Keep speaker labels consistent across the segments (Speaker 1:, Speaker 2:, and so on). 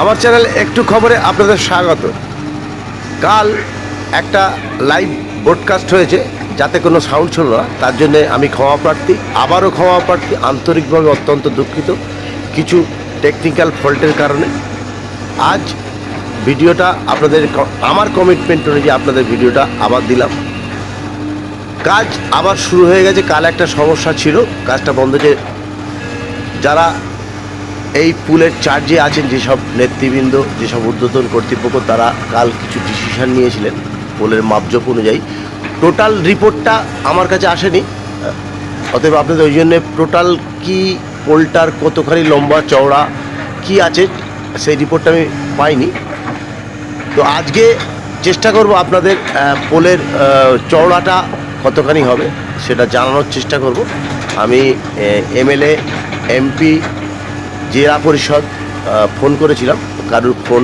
Speaker 1: আমার চ্যানেল একটু খবরে আপনাদের স্বাগত। কাল একটা লাইভ ব্রডকাস্ট হয়েছে, যাতে কোনো সাউন্ড ছিল না। তার জন্যে আমি ক্ষমা প্রার্থী, আবারও ক্ষমা প্রার্থী, আন্তরিকভাবে অত্যন্ত দুঃখিত। কিছু টেকনিক্যাল ফল্টের কারণে। আজ ভিডিওটা আপনাদের আমার কমিটমেন্ট অনুযায়ী আপনাদের ভিডিওটা আবার দিলাম। কাজ আবার শুরু হয়ে গেছে, কাল একটা সমস্যা ছিল, কাজটা বন্ধ যে যারা এই পুলের চার্জে আছেন যেসব নেতৃবৃন্দ, যেসব ঊর্ধ্বতন কর্তৃপক্ষ, তারা কাল কিছু ডিসিশন নিয়েছিলেন পোলের মাপজোপ অনুযায়ী। টোটাল রিপোর্টটা আমার কাছে আসেনি। অতএব আপনাদের ওই জন্যে টোটাল কি পোলটার কতখানি লম্বা চওড়া, কি আছে, সেই রিপোর্টটা আমি পাইনি। তো আজকে চেষ্টা করব আপনাদের পোলের চওড়াটা কতখানি হবে, সেটা জানানোর চেষ্টা করব। আমি এমএলএ, এমপি জেলা পরিষদ ফোন করেছিলাম। কারোর ফোন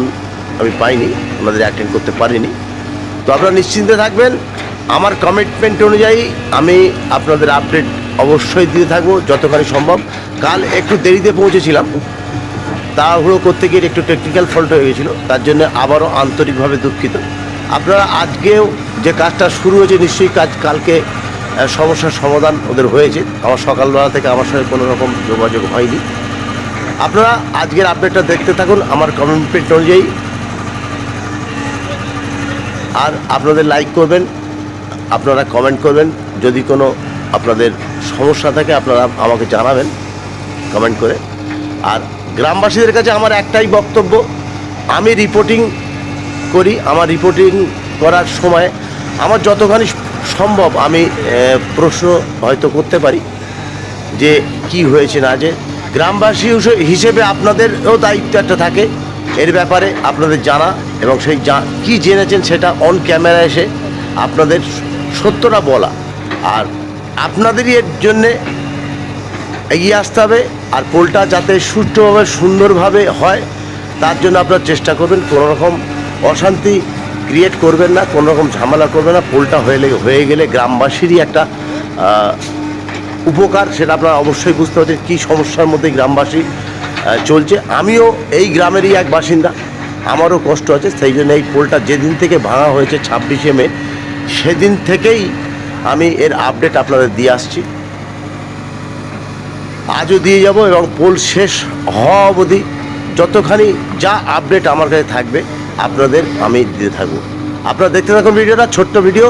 Speaker 1: আমি পাইনি ওনাদের অ্যাটেন্ড করতে পারিনি। তো আপনারা নিশ্চিন্তে থাকবেন। আমার কমিটমেন্ট অনুযায়ী আমি আপনাদের আপডেট অবশ্যই দিতে থাকব, যতখানি সম্ভব। কাল একটু দেরিতে পৌঁছেছিলাম। তাড়াহুড়ো করতে গিয়ে একটু টেকনিক্যাল ফল্ট হয়ে গেছিল। তার জন্য আবারও আন্তরিকভাবে দুঃখিত। আপনারা আজকেও যে কাজটা শুরু হয়েছে, নিশ্চয়ই কাজ কালকে সমস্যার সমাধান ওদের হয়েছে। আমার সকালবেলা থেকে আমার সঙ্গে কোনো রকম যোগাযোগ হয়নি। আপনারা আজকের আপডেটটা দেখতে থাকুন, আমার কমিটমেন্ট অনুযায়ী। আর আপনাদের লাইক করবেন, আপনারা কমেন্ট করবেন। যদি কোনো আপনাদের সমস্যা থাকে, আপনারা আমাকে জানাবেন কমেন্ট করে। আর গ্রামবাসীদের কাছে আমার একটাই বক্তব্য, আমি রিপোর্টিং করি, আমার রিপোর্টিং করার সময় আমার যতখানি সম্ভব আমি প্রশ্ন হয়তো করতে পারি যে কি হয়েছে না যে গ্রামবাসী হিসে- হিসেবে আপনাদেরও দায়িত্ব একটা থাকে। এর ব্যাপারে আপনাদের জানা এবং সেই কি জেনেছেন সেটা অন ক্যামেরা এসে আপনাদের সত্যটা বলা। আর আপনাদেরই এর জন্যে এগিয়ে আসতে হবে। আর পোলটা যাতে সুষ্ঠুভাবে, সুন্দরভাবে হয়, তার জন্য আপনারা চেষ্টা করবেন। কোনো রকম অশান্তি ক্রিয়েট করবেন না কোনো রকম ঝামেলা করবেন না। পোলটা হয়ে হয়ে গেলে গ্রামবাসীরই একটা উপকার সেটা আপনারা অবশ্যই বুঝতে পারছেন কী সমস্যার মধ্যে গ্রামবাসী চলছে। আমিও এই গ্রামেরই এক বাসিন্দা। আমারও কষ্ট আছে, সেই জন্য এই পোলটা যেদিন থেকে ভাঙা হয়েছে ছাব্বিশে মে, সেদিন থেকেই আমি এর আপডেট আপনাদের দিয়ে আসছি। আজও দিয়ে যাব এবং পোল শেষ হওয়া অবধি যতখানি যা আপডেট আমার কাছে থাকবে, আপনাদের আমি দিতে থাকব। আপনারা দেখতে থাকুন ভিডিওটা, ছোট্ট ভিডিও।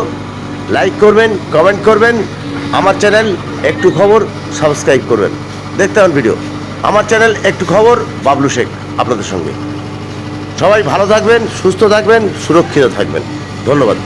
Speaker 1: লাইক করবেন কমেন্ট করবেন। আমার চ্যানেল একটু খবর সাবস্ক্রাইব করবেন। দেখতে হবেন ভিডিও আমার চ্যানেল একটু খবর, বাবলু শেখ আপনাদের সঙ্গে। সবাই ভালো থাকবেন, সুস্থ থাকবেন, সুরক্ষিত থাকবেন। ধন্যবাদ।